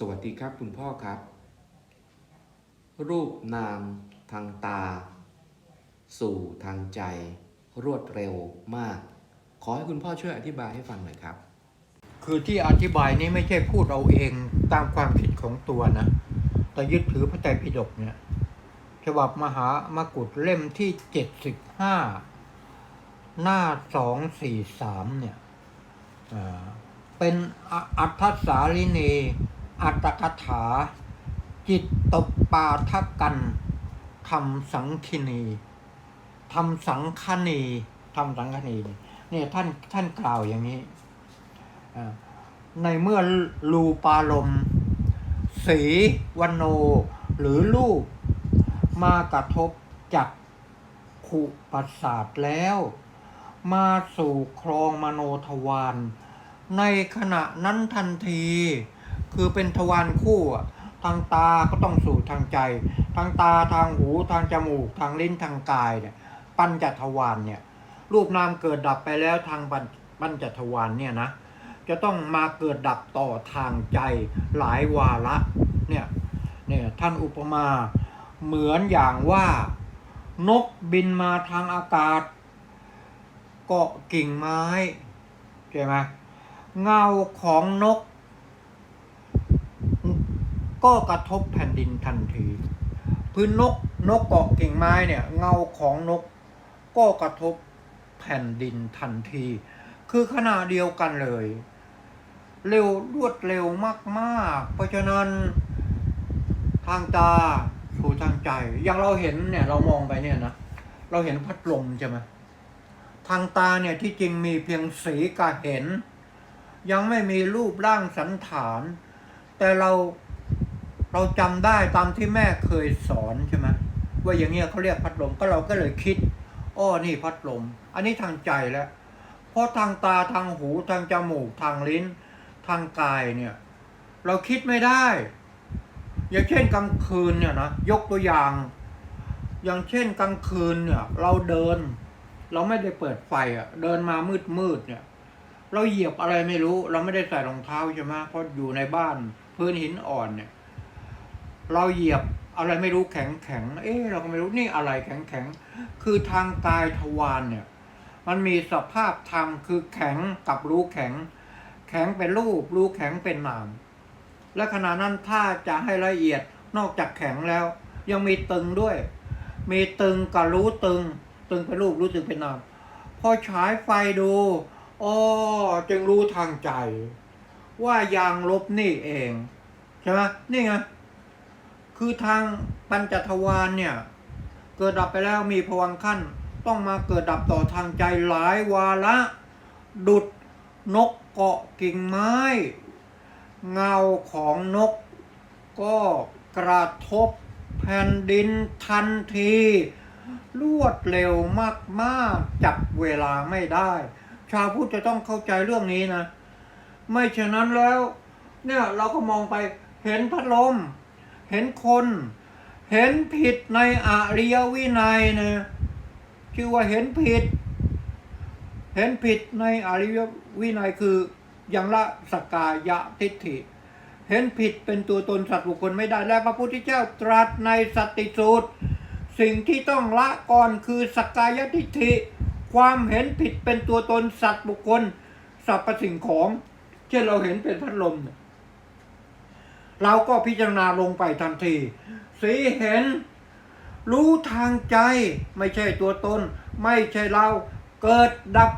สวัสดีครับคุณพ่อครับ รูปนามทางตา สู่ทางใจ รวดเร็วมาก ขอให้คุณพ่อช่วยอธิบายให้ฟังหน่อยครับ คือที่อธิบายนี้ไม่ใช่พูดเอาเองตามความคิดของตัวนะ แต่ยึดถือพระไตรปิฎกเนี่ยฉบับมหามากุฏเล่มที่เจ็ดสิบห้าหน้าสองสี่สามเนี่ยเป็นออัฏฐสาลินี อัตถกถา จิตตปปาทกันทำสังคินีทำสังคณีทำสังคณีเนี่ยท่านท่านกล่าวอย่างนี้ ในเมื่อรูปารมณ์สีวันโน หรือรูป มากระทบจักขุประสาทแล้ว มาสู่ครองมโนทวารในขณะนั้นทันที คือเป็นทวารคู่อะทางตาก็ต้องสู่ทางใจ ทางตาทางหูทางจมูก ทางลิ้นทางกายเนี่ยปัญจทวารเนี่ยรูปนามเกิดดับไปแล้วทางปัญปัญจทวารเนี่ยนะจะต้องมาเกิดดับต่อทางใจหลายวาระเนี่ยเนี่ยท่านอุปมาเหมือนอย่างว่า นกบินมาทางอากาศ เกาะกิ่งไม้ใช่ไหมเงาของนก ก็กระทบแผ่นดินทันที พื้นนกนกเกาะกิ่งไม้เนี่ยเงาของนก ก็กระทบแผ่นดินทันที คือขณะเดียวกันเลย เร็วรวดเร็วมากๆ เพราะฉะนั้นทางตาสู่ทางใจ อย่างเราเห็นเนี่ยเรามองไปเนี่ยนะเราเห็นพัดลมใช่ไหมทางตาเนี่ยที่จริงมีเพียงสีกับเห็น ยังไม่มีรูปร่างสันฐาน แต่เรา เราจำได้ตามที่แม่เคยสอนใช่ไหมว่าอย่างเงี้ยเขาเรียกพัดลมก็เราก็เลยคิดอ้อนี่พัดลม อันนี้ทางใจแล้วเพราะทางตาทางหูทางจมูกทางลิ้น ทางกายเนี่ย เราคิดไม่ได้ อย่างเช่นกลางคืนเนี่ยนะยกตัวอย่าง อย่างเช่นกลางคืนเนี่ย เราเดิน เราไม่ได้เปิดไฟอะ่ะ เดินมามืดมืดเนี่ย เราเหยียบอะไรไม่รู้ เราไม่ได้ใส่รองเท้าใช่ไหมเพราะอยู่ในบ้าน พื้นหินอ่อนเนี่ย เราเหยียบอะไรไม่รู้แข็งแข็งเอ๊ะเราก็ไม่รู้นี่อะไรแข็งแข็งคือทางกายทวารเนี่ย มันมีสภาพธรรมคือแข็งกับรู้แข็ง แข็งเป็นรูป รู้แข็งเป็นนาม และขณะนั้นถ้าจะให้ละเอียดนอกจากแข็งแล้ว ยังมีตึงด้วย มีตึงกับรู้ตึง ตึงเป็นรูปรู้ตึงเป็นนาม พอฉายไฟดูอ๋อจึงรู้ทางใจ ว่ายางลบนี่เอง ใช่ไหมนี่ไง คือทางปัญจทวารเนี่ย เกิดดับไปแล้วมีพวังขั้น ต้องมาเกิดดับต่อทางใจหลายวาระ ดุดนกเกาะกิ่งไม้ เงาของนก ก็กระทบแผ่นดินทันที รวดเร็วมากๆ จับเวลาไม่ได้ ชาวพุทธจะต้องเข้าใจเรื่องนี้นะ ไม่ฉะนั้นแล้ว เนี่ยเราก็มองไปเห็นพัดลม เห็นคน เห็นผิดในอริยวินัยนะชื่อว่าเห็นผิด เห็นผิดในอริยวินัยคือยังละสกกายะทิฏฐิ เห็นผิดเป็นตัวตนสัตว์บุคคลไม่ได้และพระพุทธเจ้าตรัสในสัตติสูตร สิ่งที่ต้องละก่อนคือสกกายทิฏฐิ ความเห็นผิดเป็นตัวตนสัตว์บุคคลสรรพสิ่งของ เช่นเราเห็นเป็นพัดลมเนี่ย เราก็พิจารณาลงไปทันที สีเห็น รู้ทางใจ ไม่ใช่ตัวตน ไม่ใช่เราเกิดดับ